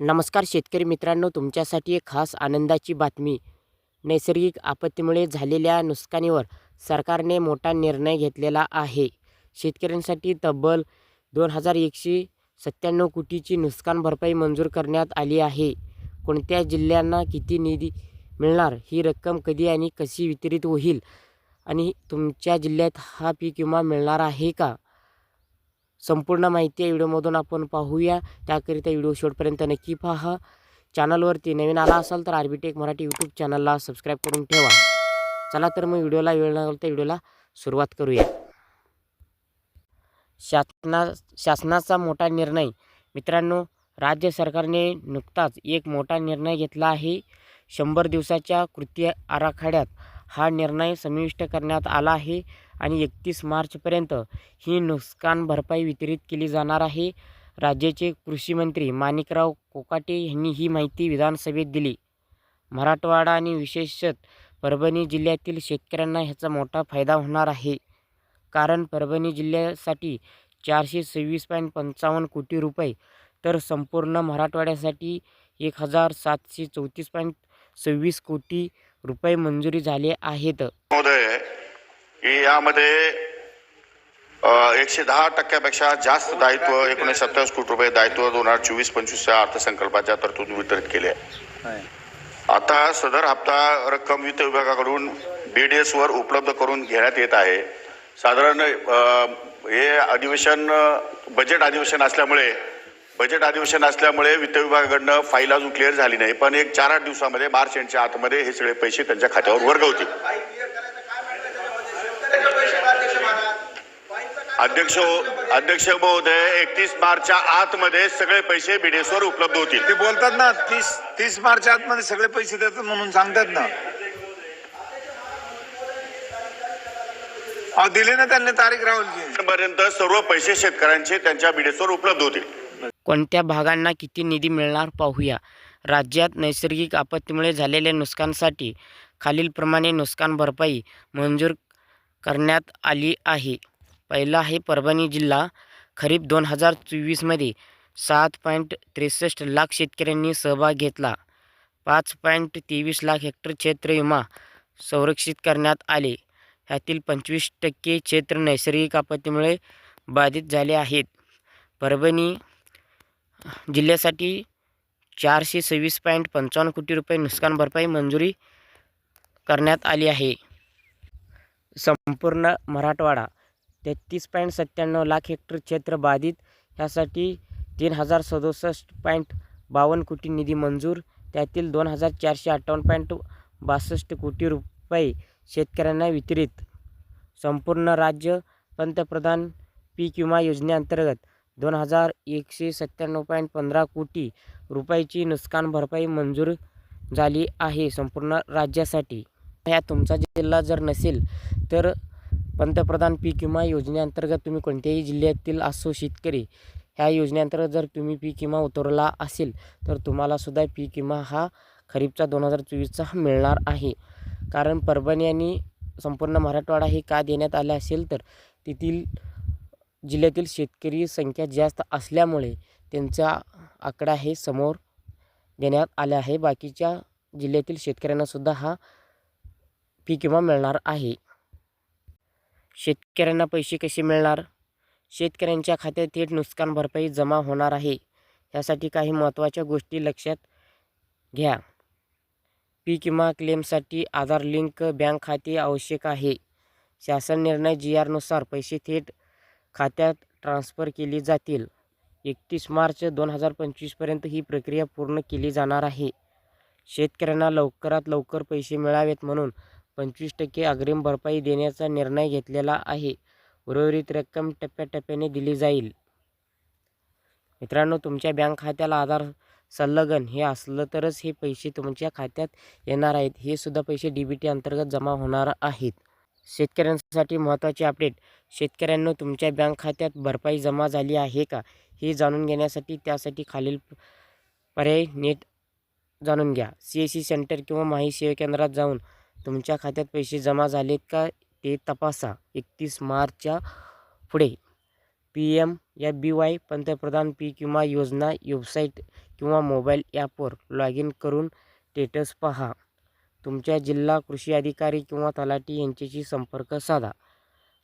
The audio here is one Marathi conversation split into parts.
नमस्कार शेतकरी मित्रांनो तुमच्यासाठी एक खास आनंदाची बातमी. नैसर्गिक आपत्तीमुळे झालेल्या नुकसानीवर सरकारने मोठा निर्णय घेतलेला आहे. शेतकऱ्यांसाठी तब्बल दोन हजार एकशे सत्त्याण्णव कोटीची नुकसान भरपाई मंजूर करण्यात आली आहे. कोणत्या जिल्ह्यांना किती निधी मिळणार? ही रक्कम कधी आणि कशी वितरित होईल? आणि तुमच्या जिल्ह्यात हा पीक विमा मिळणार आहे का? संपूर्ण माहिती या व्हिडिओमधून आपण पाहूया. त्याकरिता व्हिडिओ शेवटपर्यंत नक्की पहा. चॅनलवरती नवीन आला असाल तर आरबी टेक मराठी यूट्यूब चॅनलला सबस्क्राईब करून ठेवा. चला तर मग व्हिडिओला वेळ लागला तर व्हिडिओला सुरुवात करूया. शासना शासनाचा मोठा निर्णय. मित्रांनो राज्य सरकारने नुकताच एक मोठा निर्णय घेतला आहे. शंभर दिवसाच्या कृती आराखड्यात हा निर्णय समाविष्ट करण्यात आला आहे आणि एकतीस मार्चपर्यंत ही नुकसान भरपाई वितरित केली जाणार आहे. राज्याचे कृषी मंत्री माणिकराव कोकाटे यांनी ही माहिती विधानसभेत दिली. मराठवाडा आणि विशेषत परभणी जिल्ह्यातील शेतकऱ्यांना ह्याचा मोठा फायदा होणार आहे. कारण परभणी जिल्ह्यासाठी चारशे सव्वीस पॉईंट पंचावन्न कोटी रुपये तर संपूर्ण मराठवाड्यासाठी एक हजार सातशे चौतीस पॉईंट सव्वीस कोटी रुपये मंजुरी झाले आहेत. महोदय की यामध्ये एकशे दहा टक्क्यापेक्षा जास्त दायित्व एकोणीसशे सत्तावीस कोटी रुपये दायित्व दोन हजार चोवीस पंचवीसच्या अर्थसंकल्पाच्या तरतूद वितरित केले आहे. आता सदर हप्ता रक्कम वित्त विभागाकडून बीडीएस वर उपलब्ध करून घेण्यात येत आहे. साधारण हे अधिवेशन बजेट अधिवेशन असल्यामुळे बजेट अधिवेशन असल्यामुळे वित्त विभागाकडनं फाईल अजून क्लिअर झाली नाही. पण एक चार आठ दिवसामध्ये मार्च एंडच्या आतमध्ये हे सगळे पैसे त्यांच्या खात्यावर वर्ग होतील. अध्यक्ष अध्यक्ष महोदय एकतीस मार्चच्या आतमध्ये सगळे पैसे बीडीएस वर उपलब्ध होतील. ते बोलतात ना तीस तीस मार्च आतमध्ये सगळे पैसे देतात म्हणून सांगतात ना. दिले ना त्यांनी तारीख राहुलची पर्यंत सर्व पैसे शेतकऱ्यांचे त्यांच्या बीडीएस वर उपलब्ध होतील. कोणत्या भागांना किती निधी मिळणार पाहूया. राज्यात नैसर्गिक आपत्तीमुळे झालेल्या नुकसानसाठी खालीलप्रमाणे नुकसान भरपाई मंजूर करण्यात आली आहे. पहिला आहे परभणी जिल्हा. खरीप दोन हजार चोवीसमध्ये सात पॉईंट त्रेसष्ट लाख शेतकऱ्यांनी सहभाग घेतला. पाच पॉईंट तेवीस लाख हेक्टर क्षेत्र विमा संरक्षित करण्यात आले. ह्यातील पंचवीस टक्के क्षेत्र नैसर्गिक आपत्तीमुळे बाधित झाले आहेत. परभणी जिल्ह्यासाठी चारशे सव्वीस पॉईंट पंचावन्न कोटी रुपये नुकसान भरपाई मंजुरी करण्यात आली आहे. संपूर्ण मराठवाडा तेहतीस पॉईंट सत्त्याण्णव लाख हेक्टर क्षेत्र बाधित ह्यासाठी तीन हजार सदुसष्ट पॉईंट बावन्न कोटी निधी मंजूर त्यातील दोन हजार चारशे अठ्ठावन्न पॉईंट बासष्ट कोटी रुपये शेतकऱ्यांना वितरित. संपूर्ण राज्य पंतप्रधान पीक विमा योजनेअंतर्गत दोन हजार एकशे सत्त्याण्णव पॉईंट पंधरा कोटी रुपयाची नुकसान भरपाई मंजूर झाली आहे संपूर्ण राज्यासाठी. ह्या तुमचा जिल्हा जर नसेल तर पंतप्रधान पीक विमा योजनेअंतर्गत तुम्ही कोणत्याही जिल्ह्यातील असो शेतकरी ह्या योजनेअंतर्गत जर तुम्ही पीक विमा उतरवला असेल तर तुम्हालासुद्धा पीक विमा हा खरीपचा दोन हजार चोवीसचा मिळणार आहे. कारण परभणी आणि संपूर्ण मराठवाडा हे का देण्यात आले असेल तर तेथील जिल्ह्यातील शेतकरी संख्या जास्त असल्यामुळे त्यांचा आकडा हे समोर देण्यात आला आहे. बाकीच्या जिल्ह्यातील शेतकऱ्यांनासुद्धा हा पीक विमा मिळणार आहे. शेतकऱ्यांना पैसे कसे मिळणार? शेतकऱ्यांच्या खात्यात थेट नुकसान भरपाई जमा होणार आहे. यासाठी काही महत्त्वाच्या गोष्टी लक्षात घ्या. पीक विमा क्लेमसाठी आधार लिंक बँक खाते आवश्यक आहे. शासन निर्णय जी आरनुसार पैसे थेट खात्यात ट्रान्स्फर केली जातील. एकतीस मार्च दोन हजार पंचवीसपर्यंत ही प्रक्रिया पूर्ण केली जाणार आहे. शेतकऱ्यांना लवकरात लवकर पैसे मिळावेत म्हणून पंचवीस टक्के अग्रिम भरपाई देण्याचा निर्णय घेतलेला आहे. उर्वरित रक्कम टप्प्याटप्प्याने दिली जाईल. मित्रांनो तुमच्या बँक खात्याला आधार संलग्न हे असलं तरच हे पैसे तुमच्या खात्यात येणार आहेत. हे सुद्धा पैसे डी बी टी अंतर्गत जमा होणार आहेत. शेतकऱ्यांसाठी महत्त्वाचे अपडेट. शेतकऱ्यांनो तुमच्या बँक खात्यात भरपाई जमा झाली आहे का? हे जाणून घेण्यासाठी त्यासाठी खालील पर्याय नीट जाणून घ्या. सी एस सी सेंटर किंवा माही सेवा केंद्रात जाऊन तुमच्या खात्यात पैसे जमा झालेत का ते तपासा. एकतीस मार्चच्या पुढे पी एम या बी वाय पंतप्रधान पीक विमा योजना वेबसाईट किंवा मोबाईल ॲपवर लॉग इन करून स्टेटस पहा. तुमच्या जिल्हा कृषी अधिकारी किंवा तलाठी यांच्याशी संपर्क साधा.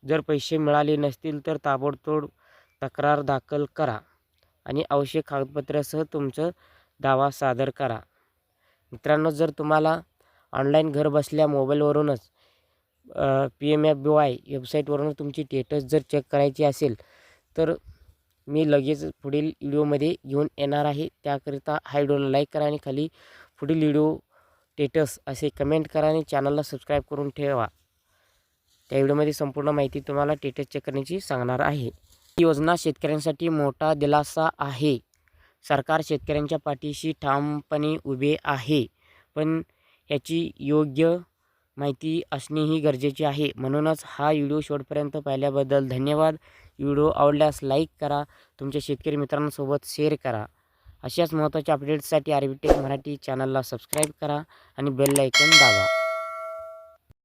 जर पैसे मिळाले नसतील तर ताबडतोब तक्रार दाखल करा आणि आवश्यक कागदपत्रासह तुमचं दावा सादर करा. मित्रांनो जर तुम्हाला ऑनलाईन घर बसल्या मोबाईलवरूनच P M F B Y वेबसाईटवरून तुमची स्टेटस जर चेक करायची असेल तर मी लगेच पुढील व्हिडिओमध्ये घेऊन येणार आहे. त्याकरिता हा व्हिडिओला लाईक करा आणि खाली पुढील व्हिडिओ स्टेटस असे कमेंट करा आणि चॅनलला सबस्क्राईब करून ठेवा. त्या व्हिडिओमध्ये संपूर्ण माहिती तुम्हाला स्टेटस चेक करण्याची सांगणार आहे. ही योजना शेतकऱ्यांसाठी मोठा दिलासा आहे. सरकार शेतकऱ्यांच्या पाठीशी ठामपणे उभे आहे. पण याची योग्य माहिती असणेही गरजेचे आहे. म्हणूनच हा व्हिडिओ शेवटपर्यंत पाहिल्याबद्दल धन्यवाद. व्हिडिओ आवडल्यास लाईक करा. तुमच्या शेतकरी मित्रांसोबत शेअर करा. अशाच महत्त्वाच्या अपडेट्ससाठी आरबी टेक मराठी चॅनलला सबस्क्राईब करा आणि बेल आयकन दाबा.